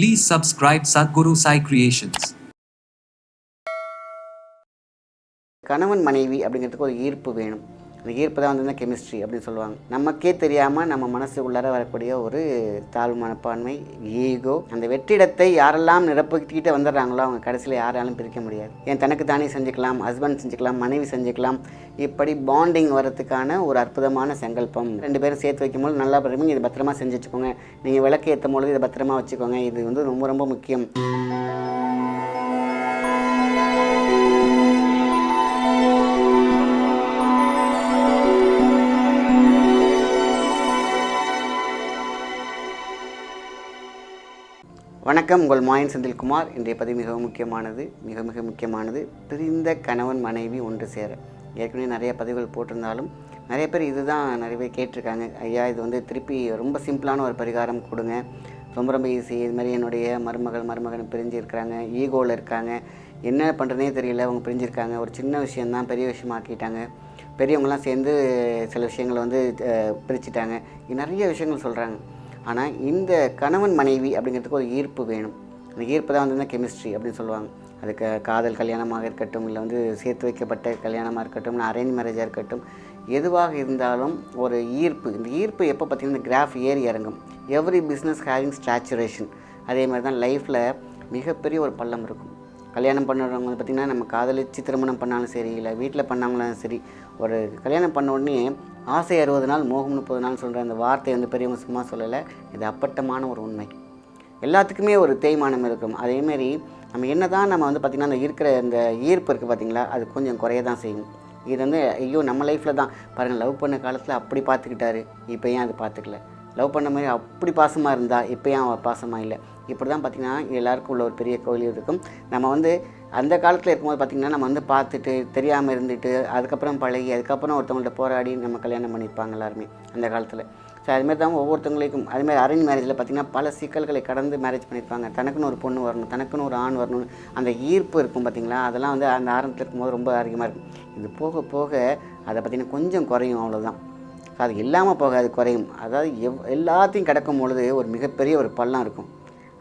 Please subscribe Sadhguru Sai Creations. கணவன் மனைவி அப்படிங்கிறதுக்கு ஒரு ஈர்ப்பு வேணும் அந்த ஈர்ப்பு தான் வந்து கெமிஸ்ட்ரி அப்படின்னு சொல்லுவாங்க. நமக்கே தெரியாமல் நம்ம மனசு உள்ளார வரக்கூடிய ஒரு தாழ்வு மனப்பான்மை ஈகோ அந்த வெற்றிடத்தை யாரெல்லாம் நிரப்பிக்கிட்டு வந்துடுறாங்களோ அவங்க கடைசியில் யாராலும் பிரிக்க முடியாது. ஏன் தனக்கு தானே செஞ்சுக்கலாம் ஹஸ்பண்ட் செஞ்சுக்கலாம் மனைவி செஞ்சுக்கலாம் இப்படி பாண்டிங் வரதுக்கான ஒரு அற்புதமான சங்கல்பம். ரெண்டு பேரும் சேர்த்து வைக்கும்போது நல்லா பண்ணுவீங்க இதை பத்திரமா செஞ்சு வச்சுக்கோங்க. நீங்கள் விளக்கு ஏற்றும் பொழுது இதை பத்திரமா வச்சுக்கோங்க. இது வந்து ரொம்ப ரொம்ப முக்கியம். வணக்கம். உங்கள் மாயன் செந்தில்குமார். இன்றைய பதிவு மிக முக்கியமானது. மிக மிக முக்கியமானது. பிரிந்த கணவன் மனைவி ஒன்று சேர. ஏற்கனவே நிறைய பதிவுகள் போட்டிருந்தாலும் நிறைய பேர் இதுதான் நிறைய பேர் கேட்டிருக்காங்க. ஐயா இது வந்து திருப்பி ரொம்ப சிம்பிளான ஒரு பரிகாரம் கொடுங்க. ரொம்ப ரொம்ப ஈஸி இது மாதிரி என்னுடைய மருமகள் மருமகன் பிரிஞ்சு இருக்கிறாங்க ஈகோவில் இருக்காங்க. என்ன பண்ணுறதுனே தெரியல. அவங்க பிரிஞ்சிருக்காங்க. ஒரு சின்ன விஷயந்தான் பெரிய விஷயமாக்கிட்டாங்க பெரியவங்களாம் சேர்ந்து சில விஷயங்களை வந்து பிரிச்சுட்டாங்க. நிறைய விஷயங்கள் சொல்கிறாங்க ஆனால் இந்த கணவன் மனைவி அப்படிங்கிறதுக்கு ஒரு ஈர்ப்பு வேணும். அந்த ஈர்ப்பு தான் வந்து கெமிஸ்ட்ரி அப்படின்னு சொல்லுவாங்க. அதுக்கு காதல் கல்யாணமாக இருக்கட்டும் இல்லை வந்து சேர்த்து வைக்கப்பட்ட கல்யாணமாக இருக்கட்டும் இல்லை அரேஞ்ச் மேரேஜாக இருக்கட்டும் எதுவாக இருந்தாலும் ஒரு ஈர்ப்பு. இந்த ஈர்ப்பு எப்போ பார்த்தீங்கன்னா இந்த கிராஃப் ஏறி இறங்கும். எவ்ரி பிஸ்னஸ் ஹேவிங் ஸ்டாச்சுரேஷன் அதே மாதிரி தான் லைஃப்பில் மிகப்பெரிய ஒரு பள்ளம் இருக்கும். கல்யாணம் பண்ணுறவங்க வந்து பார்த்திங்கன்னா நம்ம காதலிச்சு திருமணம் பண்ணாலும் சரி இல்லை வீட்டில் பண்ணாங்களும் சரி ஒரு கல்யாணம் பண்ண உடனே ஆசை அறுபது நாள் மோகம் முப்பது நாள் சொல்கிற அந்த வார்த்தை வந்து பெரியவங்க சும்மா சொல்லலை. இது அப்பட்டமான ஒரு உண்மை. எல்லாத்துக்குமே ஒரு தேய்மானம் இருக்கும். அதேமாரி நம்ம என்ன தான் நம்ம வந்து பார்த்திங்கன்னா அந்த இருக்கிற அந்த ஈர்ப்பு இருக்குது பார்த்தீங்களா அது கொஞ்சம் குறைய தான் செய்யும். இது வந்து ஐயோ நம்ம லைஃப்பில் தான். பாருங்கள் லவ் பண்ண காலத்தில் அப்படி பார்த்துக்கிட்டாரு இப்போ ஏன் அது பார்த்துக்கல லவ் பண்ண மாதிரி அப்படி பாசமாக இருந்தால் இப்போ ஏன் பாசமாக இல்லை? இப்படி தான் பார்த்திங்கன்னா எல்லாருக்கும் உள்ள ஒரு பெரிய கோயில் இருக்கும். நம்ம வந்து அந்த காலத்தில் இருக்கும்போது பார்த்திங்கன்னா நம்ம வந்து பார்த்துட்டு தெரியாமல் இருந்துட்டு அதுக்கப்புறம் பழகி அதுக்கப்புறம் ஒருத்தவங்கள்ட்ட போராடி நம்ம கல்யாணம் பண்ணியிருப்பாங்க எல்லாருமே அந்த காலத்தில். ஸோ அதுமாரி தான் ஒவ்வொருத்தவங்களுக்கும் அதுமாதிரி அரேஞ்ச் மேரேஜில் பார்த்திங்கன்னா பல சிக்கல்களை கடந்து மேரேஜ் பண்ணியிருப்பாங்க. தனக்குன்னு ஒரு பொண்ணு வரணும் தனக்குன்னு ஒரு ஆண் வரணும்னு அந்த ஈர்ப்பு இருக்கும் பார்த்திங்களா அதெல்லாம் வந்து அந்த ஆரம்பத்தில் இருக்கும்போது ரொம்ப அதிகமாக இருக்கும். இது போக போக அதை பார்த்திங்கன்னா கொஞ்சம் குறையும் அவ்வளோதான் அது இல்லாமல் போகாது குறையும். அதாவது எவ் எல்லாத்தையும் கிடக்கும் பொழுது ஒரு மிகப்பெரிய ஒரு பள்ளம் இருக்கும்.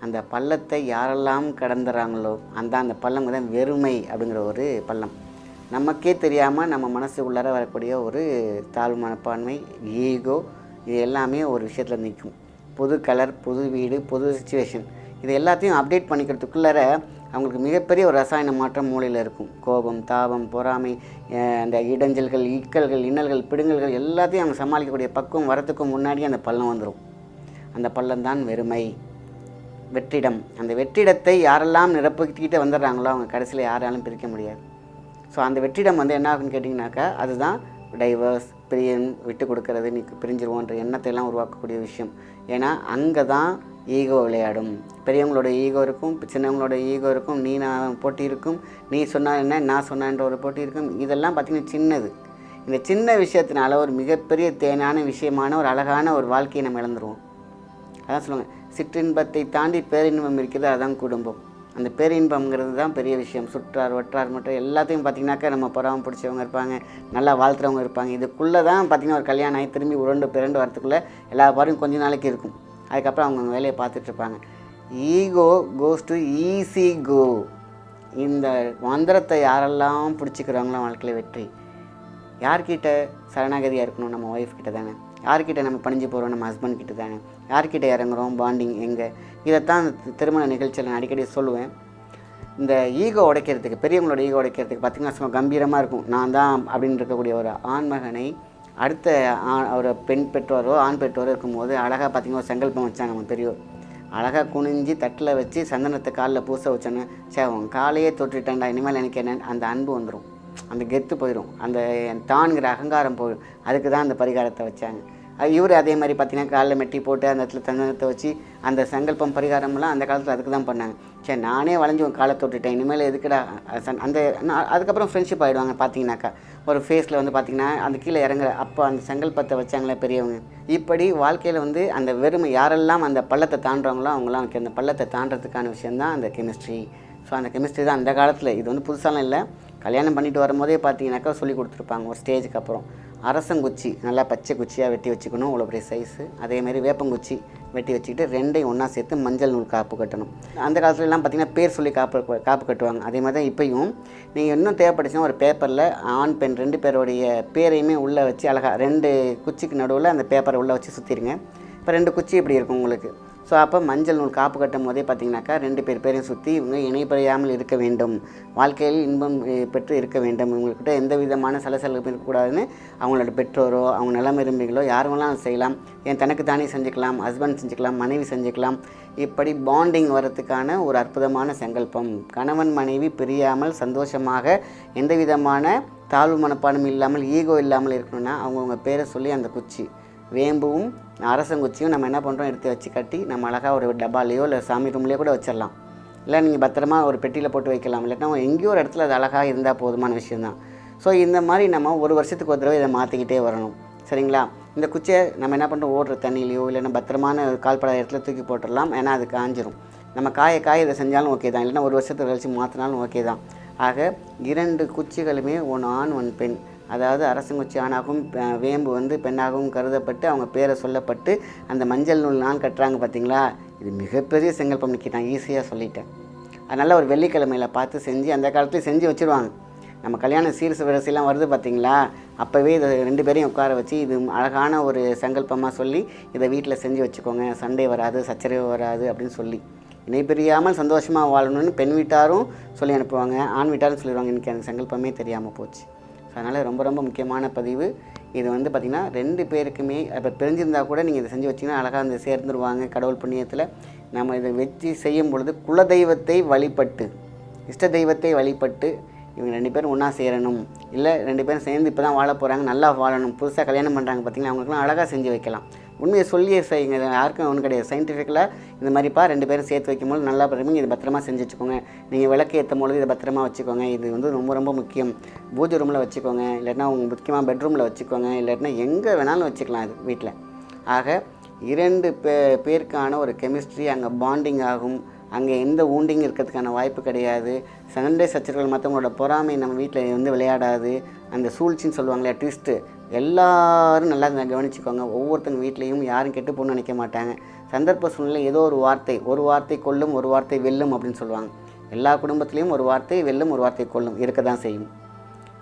அந்த பள்ளத்தை யாரெல்லாம் கடந்துறாங்களோ அந்த அந்த பள்ளம் தான் வெறுமை அப்படிங்கிற ஒரு பள்ளம். நமக்கே தெரியாமல் நம்ம மனசு உள்ளார வரக்கூடிய ஒரு தாழ்வு மனப்பான்மை ஈகோ இது எல்லாமே ஒரு விஷயத்தில் நிற்கும். புது கலர் புது வீடு புது சுச்சுவேஷன் இது எல்லாத்தையும் அப்டேட் பண்ணிக்கிறதுக்குள்ளார அவங்களுக்கு மிகப்பெரிய ஒரு ரசாயன மாற்றம் மூளையில் இருக்கும். கோபம் தாபம் பொறாமை அந்த இடைஞ்சல்கள் ஈக்கல்கள் இன்னல்கள் பிடுங்கல்கள் எல்லாத்தையும் அவங்க சமாளிக்கக்கூடிய பக்குவம் வரத்துக்கு முன்னாடியே அந்த பள்ளம் வந்துடும் அந்த பள்ளம் தான் வெறுமை. வெற்றிடம். அந்த வெற்றிடத்தை யாரெல்லாம் நிரப்பிக்கிட்டு வந்துடுறாங்களோ அவங்க கடைசியில் யாராலும் பிரிக்க முடியாது. ஸோ அந்த வெற்றிடம் வந்து என்ன ஆகுன்னு கேட்டிங்கனாக்கா அதுதான் டைவர்ஸ் பிரியன் விட்டு கொடுக்கறது நீ பிரிஞ்சிருவோன்ற எண்ணத்தை எல்லாம் உருவாக்கக்கூடிய விஷயம். ஏன்னா அங்கே தான் ஈகோ விளையாடும். பெரியவங்களோட ஈகோ இருக்கும் சின்னவங்களோட ஈகோ இருக்கும் நீ நான் போட்டி இருக்கும் நீ சொன்ன என்ன நான் சொன்னேன்ற ஒரு போட்டி இருக்கும். இதெல்லாம் பார்த்திங்கன்னா சின்னது. இந்த சின்ன விஷயத்தினால ஒரு மிகப்பெரிய தேனான விஷயமான ஒரு அழகான ஒரு வாழ்க்கையை நம்ம இழந்துருவோம். அதான் சொல்லுவாங்க சிற்றின்பத்தை தாண்டி பேரின்பம் இருக்கிறது அதுதான் குடும்பம். அந்த பேரின்பம்ங்கிறது தான் பெரிய விஷயம். சுற்றார் வற்றார் மற்றும் எல்லாத்தையும் பார்த்திங்கனாக்கா நம்ம பொறாம பிடிச்சவங்க இருப்பாங்க நல்லா வாழ்த்துறவங்க இருப்பாங்க. இதுக்குள்ளே தான் பார்த்திங்கன்னா ஒரு கல்யாணம் ஆகி திரும்பி உருண்டு பிறண்டு வரத்துக்குள்ளே எல்லா பாரும் கொஞ்ச நாளைக்கு இருக்கும். அதுக்கப்புறம் அவங்க வேலையை பார்த்துட்டு இருப்பாங்க. Ego goes to easy go இந்த மந்திரத்தை யாரெல்லாம் பிடிச்சிக்கிறாங்களோ வாழ்க்கையில் வெற்றி. யார்கிட்ட சரணாகதியாக இருக்கணும்? நம்ம ஒய்ஃப் கிட்ட தானே. யார்கிட்ட நம்ம பணிஞ்சு போகிறோம் நம்ம ஹஸ்பண்ட் கிட்ட தானே? யார்கிட்ட இறங்குறோம் பாண்டிங் எங்கே? இதைத்தான் அந்த திருமண நிகழ்ச்சியில் நான் அடிக்கடி சொல்லுவேன். இந்த ஈகோ உடைக்கிறதுக்கு பெரியவங்களோட ஈகோ உடைக்கிறதுக்கு பார்த்திங்கன்னா சும்மா கம்பீரமாக இருக்கும். நான் தான் அப்படின்னு இருக்கக்கூடிய ஒரு ஆண்மகனை அடுத்த ஆ ஒரு பெண் பெற்றோரோ ஆண் பெற்றோரோ இருக்கும்போது அழகாக பார்த்திங்கன்னா ஒரு செங்கல்பம் வச்சாங்க நம்ம பெரியோர். அழகாக குனிஞ்சு தட்டில் வச்சு சந்தனத்தை காலில் பூச வச்சோன்னே சே உன் காலையே தொட்டுட்டேன்டா இனிமேல் எனக்கு என்ன அந்த அன்பு வந்துடும் அந்த கெத்து போயிடும் அந்த தான்கிற அகங்காரம் போயிடும் அதுக்கு தான் அந்த பரிகாரத்தை வச்சாங்க. இவர் அதே மாதிரி பார்த்தீங்கன்னா காலில் மெட்டி போட்டு அந்த இடத்துல தந்தனத்தை வச்சு அந்த சங்கல்பம் பரிகாரம்லாம் அந்த காலத்தில் அதுக்கு தான் பண்ணாங்க. சரி நானே வளைஞ்சு உன் காலை தொட்டுட்டேன். இனிமேல் எதுக்குடா? சன்- அந்த நான் அதுக்கப்புறம் ஃப்ரெண்ட்ஷிப் ஆகிடுவாங்க பார்த்தீங்கன்னாக்கா. ஒரு ஃபேஸில் வந்து பார்த்தீங்கன்னா அந்த கீழே இறங்குற அப்போ அந்த சங்கல்பத்தை வச்சாங்களே பெரியவங்க. இப்படி வாழ்க்கையில் வந்து அந்த வெறுமை யாரெல்லாம் அந்த பள்ளத்தை தாண்டுறாங்களோ அவங்களாம் அந்த பள்ளத்தை தாண்டறதுக்கான விஷயந்தான் அந்த கெமிஸ்ட்ரி ஸோ அந்த கெமிஸ்ட்ரி தான் அந்த காலத்தில். இது வந்து புதுசாலாம் இல்லை. கல்யாணம் பண்ணிட்டு வரும்போதே பார்த்தீங்கன்னாக்கா சொல்லி கொடுத்துருப்பாங்க. ஒரு ஸ்டேஜுக்கு அப்புறம். அரசங்குச்சி நல்லா பச்சை குச்சியாக வெட்டி வச்சுக்கணும் அவ்வளோ பெரிய சைஸு அதேமாரி வேப்பங்குச்சி வெட்டி வச்சுக்கிட்டு ரெண்டையும் ஒன்றா சேர்த்து மஞ்சள் நூல் காப்பு கட்டணும். அந்த காலத்துலலாம் பார்த்தீங்கன்னா பேர் சொல்லி காப்பு காப்பு கட்டுவாங்க. அதே மாதிரி தான் இப்போயும். நீங்கள் இன்னும் தேவைப்படுச்சுன்னா ஒரு பேப்பரில் ஆண் பெண் ரெண்டு பேருடைய பேரையுமே உள்ளே வச்சு அழகாக ரெண்டு குச்சிக்கு நடுவில் அந்த பேப்பரை உள்ளே வச்சு சுற்றிடுங்க இப்போ ரெண்டு குச்சி இப்படி இருக்கும் உங்களுக்கு? ஸோ அப்போ மஞ்சள் நூல் காப்பு கட்டும் போதே பார்த்தீங்கன்னாக்கா ரெண்டு பேர் பேரையும் சுற்றி இவங்க இணைப்பறியாமல் இருக்க வேண்டும். வாழ்க்கையில் இன்பம் பெற்று இருக்க வேண்டும். இவங்கக்கிட்ட எந்த விதமான சலசலப்பு இருக்கக்கூடாதுன்னு அவங்களோட பெற்றோரோ அவங்க நிலம் விரும்பிகளோ யாருமெல்லாம் செய்யலாம்? என் தனக்கு தானே செஞ்சுக்கலாம் ஹஸ்பண்ட் செஞ்சுக்கலாம் மனைவி செஞ்சுக்கலாம். இப்படி பாண்டிங் வரத்துக்கான ஒரு அற்புதமான சங்கல்பம். கணவன் மனைவி பிரியாமல் சந்தோஷமாக எந்த விதமான தாழ்வு மனப்பாடும் இல்லாமல் ஈகோ இல்லாமல் இருக்கணும்னா அவங்கவுங்க பேரை சொல்லி அந்த குச்சி. வேம்பும் அரசங்குச்சியும் நம்ம என்ன பண்ணுறோம் எடுத்து வச்சு கட்டி நம்ம அழகாக ஒரு டப்பாலேயோ இல்லை சாமி ரூம்லேயோ கூட வச்சிடலாம். இல்லை நீங்கள் பத்திரமா ஒரு பெட்டியில் போட்டு வைக்கலாம். இல்லாட்டினா எங்கேயோ ஒரு இடத்துல அது அழகாக இருந்தால் போதுமான விஷயந்தான் ஸோ இந்த மாதிரி நம்ம ஒரு வருஷத்துக்கு ஒரு தடவை இதை மாற்றிக்கிட்டே வரணும். சரிங்களா? இந்த குச்சியை நம்ம என்ன பண்ணுறோம் ஓடுற தண்ணியிலையோ இல்லைன்னா பத்திரமான கால்படாத இடத்துல தூக்கி போட்டுடலாம். ஏன்னா அது காஞ்சிரும். நம்ம காய காய இதை செஞ்சாலும் ஓகே தான். இல்லைன்னா ஒரு வருஷத்துக்கு கழிச்சு மாற்றினாலும் ஓகே தான். ஆக இரண்டு குச்சிகளுமே ஒன்று ஆண் ஒன் பெண். அதாவது அரசங்குச்சி ஆணாகவும் வேம்பு வந்து பெண்ணாகவும் கருதப்பட்டு அவங்க பேரை சொல்லப்பட்டு அந்த மஞ்சள் நூல் நாள் கட்டுறாங்க பார்த்தீங்களா? இது மிகப்பெரிய செங்கல்பம் நிற்கி நான் ஈஸியாக சொல்லிட்டேன். அதனால் ஒரு வெள்ளிக்கிழமையில் பார்த்து செஞ்சு அந்த காலத்துலேயும் செஞ்சு வச்சுருவாங்க. நம்ம கல்யாண சீர்சு வரிசையெல்லாம் வருது பார்த்தீங்களா? அப்போவே இதை ரெண்டு பேரையும் உட்கார வச்சு இது அழகான ஒரு சங்கல்பமாக சொல்லி இதை வீட்டில் செஞ்சு வச்சுக்கோங்க. சண்டை வராது சச்சரவு வராது அப்படின்னு சொல்லி. இணை பிரியாமல் சந்தோஷமாக வாழணும்னு பெண் வீட்டாரும் சொல்லி அனுப்புவாங்க ஆண் வீட்டாரும் சொல்லிடுவாங்க இன்றைக்கி எனக்கு சங்கல்பமே தெரியாமல் போச்சு. அதனால் ரொம்ப ரொம்ப முக்கியமான பதிவு. இது வந்து பார்த்திங்கன்னா ரெண்டு பேருக்குமே இப்போ பிரிஞ்சிருந்தா கூட நீங்கள் இதை செஞ்சு வச்சிங்கன்னா அழகாக வந்து சேர்ந்துருவாங்க கடவுள் புண்ணியத்தில். நம்ம இதை வச்சு செய்யும் பொழுது குலதெய்வத்தை வழிபட்டு இஷ்ட தெய்வத்தை வழிபட்டு இவங்க ரெண்டு பேரும் ஒன்றா சேரணும். இல்லை ரெண்டு பேரும் சேர்ந்து இப்போ தான் வாழ போகிறாங்க நல்லா வாழணும். புதுசாக கல்யாணம் பண்ணுறாங்க பார்த்தீங்கன்னா அவங்களுக்குலாம் அழகாக செஞ்சு வைக்கலாம். உண்மையை சொல்லியே செய்யுங்க யாருக்கும் ஒன்றும் கிடையாது. சயின்டிஃபிக்கலாக இந்த மாதிரிப்பா ரெண்டு பேரும் சேர்த்து வைக்கும்போது நல்லா பண்ணுவீங்க இது பத்திரமா செஞ்சு வச்சுக்கோங்க. நீங்கள் விளக்கு ஏற்றும் பொழுது இதை பத்திரமா வச்சுக்கோங்க. இது வந்து ரொம்ப ரொம்ப முக்கியம். பூஜை ரூமில் வச்சுக்கோங்க. இல்லைன்னா உங்கள் முக்கியமாக பெட்ரூமில் வச்சுக்கோங்க. இல்லாட்டினா எங்கே வேணாலும் வச்சுக்கலாம் இது வீட்டில் ஆக இரண்டு பே பேருக்கான ஒரு கெமிஸ்ட்ரி அங்கே பாண்டிங் ஆகும். அங்கே எந்த ஊண்டிங் இருக்கிறதுக்கான வாய்ப்பு கிடையாது. சண்டை சச்சரவுகள் மற்றவங்களோட பொறாமை நம்ம வீட்டில் வந்து விளையாடாது. அந்த சூழ்ச்சின்னு சொல்லுவாங்களே ட்விஸ்ட்டு எல்லாரும் நல்லா கவனிச்சுக்கோங்க. ஒவ்வொருத்தன் வீட்லேயும் யாரும் கெட்டு போகணும்னு நினைக்க மாட்டாங்க. சந்தர்ப்ப சூழ்நிலை ஏதோ ஒரு வார்த்தை ஒரு வார்த்தை கொல்லும் ஒரு வார்த்தை வெல்லும் அப்படின்னு சொல்லுவாங்க. எல்லா குடும்பத்துலேயும் ஒரு வார்த்தை வெல்லும் ஒரு வார்த்தை கொல்லும். இருக்க தான் செய்யும்.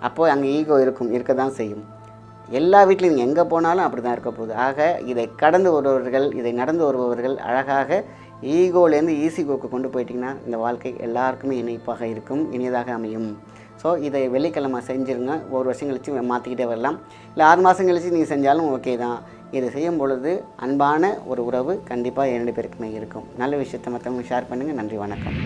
அப்போது அங்கே ஈகோ இருக்கும். இருக்க தான் செய்யும். எல்லா வீட்லையும் எங்கே போனாலும் அப்படி தான் இருக்க போகுது. ஆக இதை கடந்து வருபவர்கள் இதை நடந்து வருபவர்கள் அழகாக ஈகோலேருந்து ஈசி கோக்கு கொண்டு போயிட்டிங்கன்னா இந்த வாழ்க்கை எல்லாருக்குமே இணைப்பாக இருக்கும் இனியதாக அமையும். ஸோ இதை வெள்ளிக்கிழமை செஞ்சுருங்க. ஒரு வருஷம் கழித்து மாற்றிக்கிட்டே வரலாம். இல்லை ஆறு மாதம் கழித்து நீங்கள் செஞ்சாலும் ஓகே தான். இதை செய்யும் பொழுது அன்பான ஒரு உறவு கண்டிப்பாக இரண்டு பேருக்குமே இருக்கும். நல்ல விஷயத்தை மற்றவங்க ஷேர் பண்ணுங்கள் நன்றி வணக்கம்.